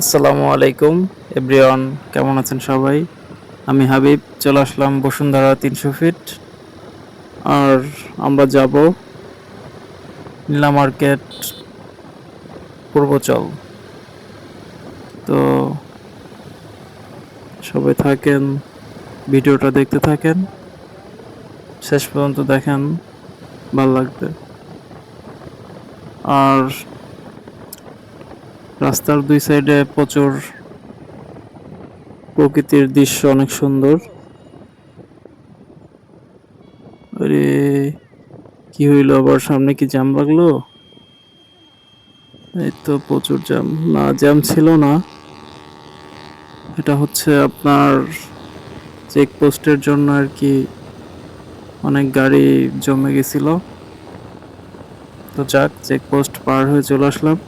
আসসালামু আলাইকুম, এভরিওয়ান, কেমন আছেন সবাই? আমি হাবিব, চলে আসলাম বসুন্ধরা তিনশো ফিট। আর আমরা যাব নীলা মার্কেট পূর্বচল তো সবাই থাকেন, ভিডিওটা দেখতে থাকেন। শেষ পর্যন্ত দেখেন, ভালো লাগবে। আর রাস্তার দুই সাইডে প্রচুর প্রকৃতির দৃশ্য অনেক সুন্দর। আরে, কি হইল আবার? সামনে কি জ্যাম লাগল এই তো প্রচুর জ্যাম না জ্যাম ছিল না। এটা হচ্ছে আপনার চেকপোস্টের জন্য আর কি অনেক গাড়ি জমে গেছিল। তো যাক চেকপোস্ট পার হয়ে চলে আসলাম।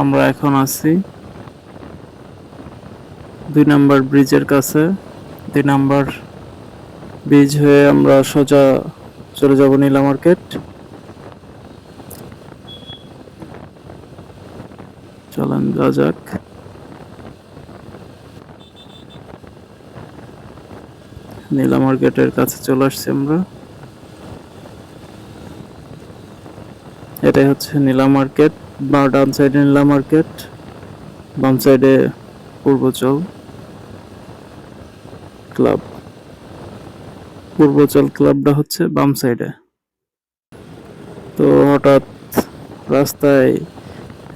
আমরা এখন আছি দুই নাম্বার ব্রিজের কাছে। দুই নাম্বার ব্রিজ হয়ে আমরা সোজা চলে যাব নীলা মার্কেট। চলেন যা যাক। নীলা মার্কেটের কাছে চলে আসছি আমরা। এটাই হচ্ছে নীলা মার্কেট। বা ডান সাইডে নীলা মার্কেট, বাম সাইডে পূর্বচল ক্লাব। পূর্বচল ক্লাবটা হচ্ছে বাম সাইডে। তো হঠাৎ রাস্তায়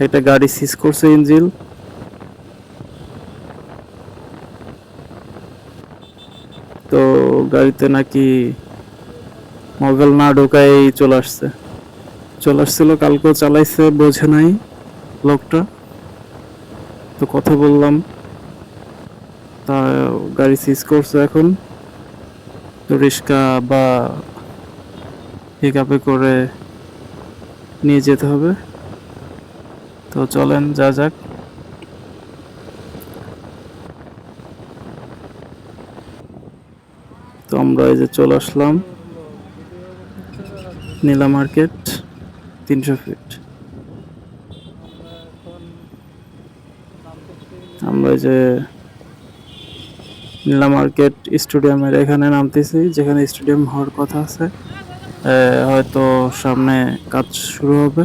একটা গাড়ি সিজ করছে ইঞ্জিল তো গাড়িতে নাকি মোবাইল না ঢোকাই চলে আসছে। চলে আসছিল কালকেও চালাইছে, বোঝে নাই লোকটা। তো কথা বললাম, তা গাড়ি সিজ করছে এখন। তো রিক্সা বা পিক আপে করে নিয়ে যেতে হবে। তো চলেন, যা যাক। তো আমরা এই যে চলে আসলাম, নীলা মার্কেট। তিনশো ফিট আমরা যে নীলা মার্কেট স্টেডিয়ামের এখানে নামতেছি, যেখানে স্টেডিয়াম হওয়ার কথা আছে। হয়তো সামনে কাজ শুরু হবে।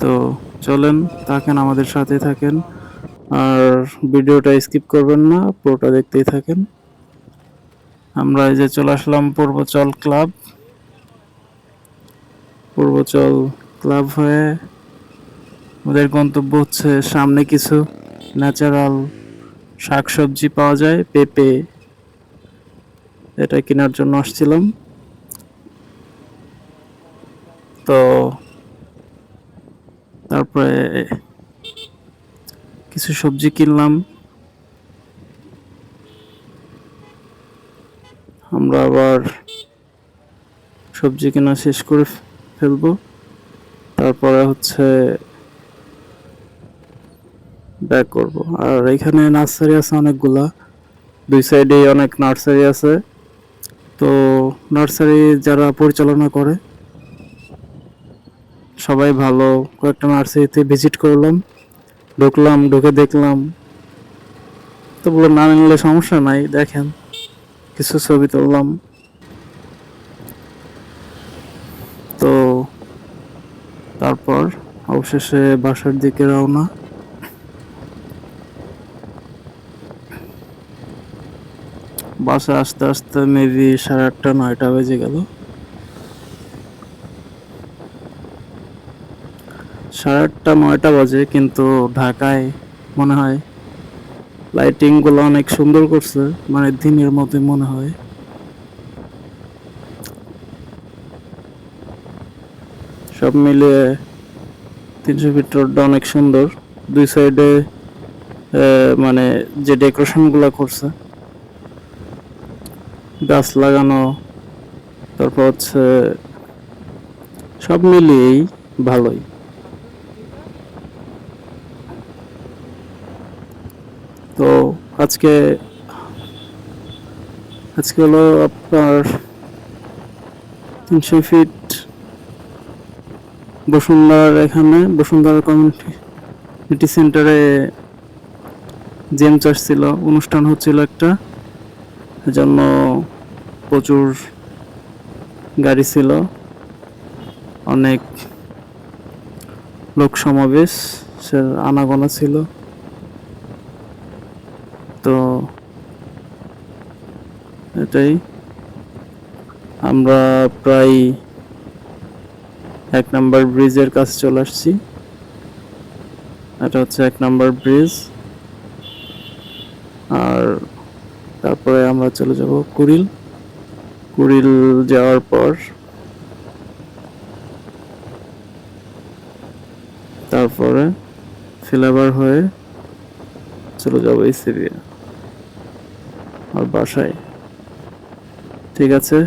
তো চলেন, থাকেন, আমাদের সাথে থাকেন। আর ভিডিওটা স্কিপ করবেন না, পুরোটা দেখতেই থাকেন। আমরা এই যে চলে আসলাম পূর্বচল ক্লাব। পূর্বচল ক্লাব হয়ে আমাদের গন্তব্য হচ্ছে সামনে কিছু ন্যাচারাল শাকসবজি পাওয়া যায়, পেঁপে। এটা কেনার জন্য আসছিলাম। তো তারপরে কিছু সবজি কিনলাম। আমরা আবার সবজি কেনা শেষ করে ফেলব। তারপরে হচ্ছে ব্যাক করব। আর এখানে নার্সারি আছে অনেকগুলা। দুই সাইডে অনেক নার্সারি আছে। তো নার্সারি যারা পরিচালনা করে, সবাই ভালো কয়েকটা নার্সারিতে ভিজিট করলাম। ঢুকলাম, ঢুকে দেখলাম। তো বললাম না নিলে সমস্যা নাই, দেখেন। কিছু ছবি তুললাম। তো তারপর অবশেষে বাসার দিকে রওনা। বাসা আস্তে আস্তে মেবি সাড়ে আটটা, নয়টা বেজে গেল। সাড়ে আটটা, নয়টা বাজে, কিন্তু ঢাকায় মনে হয় লাইটিংগুলো অনেক সুন্দর করছে মানে দিনের মধ্যে মনে হয়। সব মিলিয়ে তিনশো ফিট রোডটা অনেক সুন্দর। দুই সাইডে মানে যে ডেকোরেশনগুলা করছে, গাছ লাগানো, তারপর হচ্ছে সব মিলিয়েই ভালোই। তো আজকে আজকে হলো আপনার তিনশো ফিট বসুন্ধরার এখানে, বসুন্ধরা কমিউনিটি সেন্টারে জেম চার্জ ছিল, অনুষ্ঠান হচ্ছিল একটা, এজন্য প্রচুর গাড়ি ছিল, অনেক লোক সমাবেশ আনাগোনা ছিল। তো এটাই। আমরা প্রায় এক নাম্বার ব্রিজের কাছে চলে আসছি। এটা হচ্ছে এক নাম্বার ব্রিজ। আর তারপরে আমরা চলে যাব কুড়িল। কুড়িল যাওয়ার পর তারপরে ফিলাবার হয়ে চলে যাব এই সিরিয়া। আর বাসায়। ঠিক আছে?